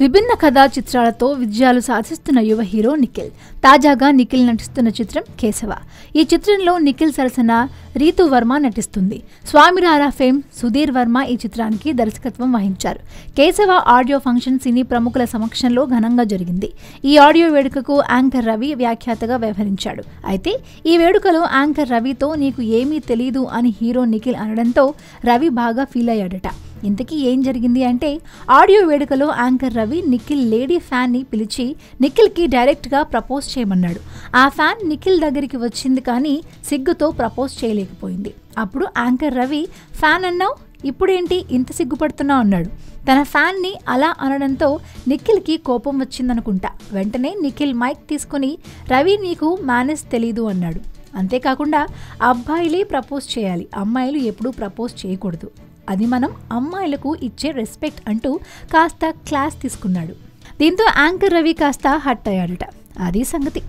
విభిన్న కథా చిత్రాలతో విజయాలు సాధిస్తున్న యువ హీరో నిఖిల్. తాజాగా నిఖిల్ నటిస్తున్న చిత్రం కేశవ. ఈ చిత్రంలో నిఖిల్ సరసన రీతు వర్మ నటిస్తుంది. స్వామిరారా ఫేమ్ సుధీర్ వర్మ ఈ చిత్రానికి దర్శకత్వం వహించారు. కేశవ ఆడియో ఫంక్షన్ సినీ ప్రముఖుల సమక్షంలో ఘనంగా జరిగింది. ఈ ఆడియో వేడుకకు యాంకర్ రవి వ్యాఖ్యాతగా వ్యవహరించాడు. అయితే ఈ వేడుకలో యాంకర్ రవితో నీకు ఏమీ తెలీదు అని హీరో నిఖిల్ అనడంతో రవి బాగా ఫీల్ అయ్యాడట. ఇంతకీ ఏం జరిగింది అంటే ఆడియో వేడుకలో యాంకర్ రవి నిఖిల్ లేడీ ఫ్యాన్ని పిలిచి నిఖిల్కి డైరెక్ట్గా ప్రపోజ్ చేయమన్నాడు. ఆ ఫ్యాన్ నిఖిల్ దగ్గరికి వచ్చింది కానీ సిగ్గుతో ప్రపోజ్ చేయలేకపోయింది. అప్పుడు యాంకర్ రవి ఫ్యాన్ అన్నావు? ఇప్పుడేంటి ఇంత సిగ్గుపడుతున్నావు? అన్నాడు. తన ఫ్యాన్ని అలా అనడంతో నిఖిల్కి కోపం వచ్చిందనుకుంటా. వెంటనే నిఖిల్ మైక్ తీసుకుని రవి నీకు మేనేజ్ తెలీదు అన్నాడు. అంతేకాకుండా అబ్బాయిలే ప్రపోజ్ చేయాలి. అమ్మాయిలు ఎప్పుడూ ప్రపోజ్ చేయకూడదు. అది మనం అమ్మాయిలకు ఇచ్చే రెస్పెక్ట్ అంటూ కాస్త క్లాస్ తీసుకున్నాడు. దీంతో యాంకర్ రవి కాస్త హట్ అయ్యాడట. అది సంగతి.